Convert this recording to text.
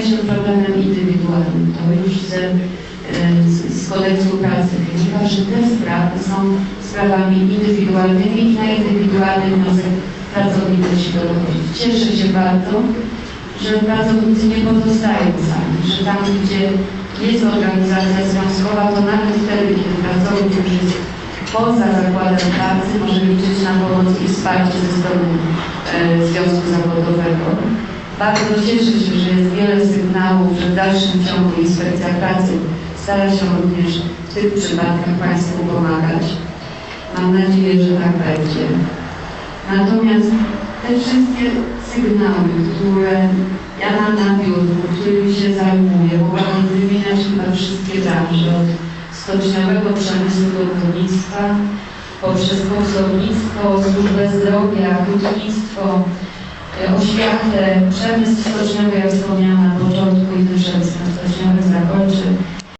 Się problemem indywidualnym. To już z, e, z, z kodeksu pracy wynika, że te sprawy są sprawami indywidualnymi i na indywidualny wniosek pracownik musi dochodzić. Cieszę się bardzo, że pracownicy nie pozostają sami, że tam, gdzie jest organizacja związkowa, to nawet wtedy, kiedy pracownik już jest poza zakładem pracy, może liczyć na pomoc i wsparcie ze strony e, Związku Zawodowego. Bardzo cieszę się, że jest wiele sygnałów, że w dalszym ciągu Inspekcja Pracy stara się również w tych przypadkach Państwu pomagać. Mam nadzieję, że tak będzie. Natomiast te wszystkie sygnały, które ja mam na biurku, którymi się zajmuję, mogę wymieniać chyba wszystkie branże, od stoczniowego przemysłu do górnictwa, poprzez konsolnictwo, służbę zdrowia, hutnictwo, oświatę, przemysł stoczniowy, jak wspomniałam na początku i ten przemysł stoczniowy zakończy.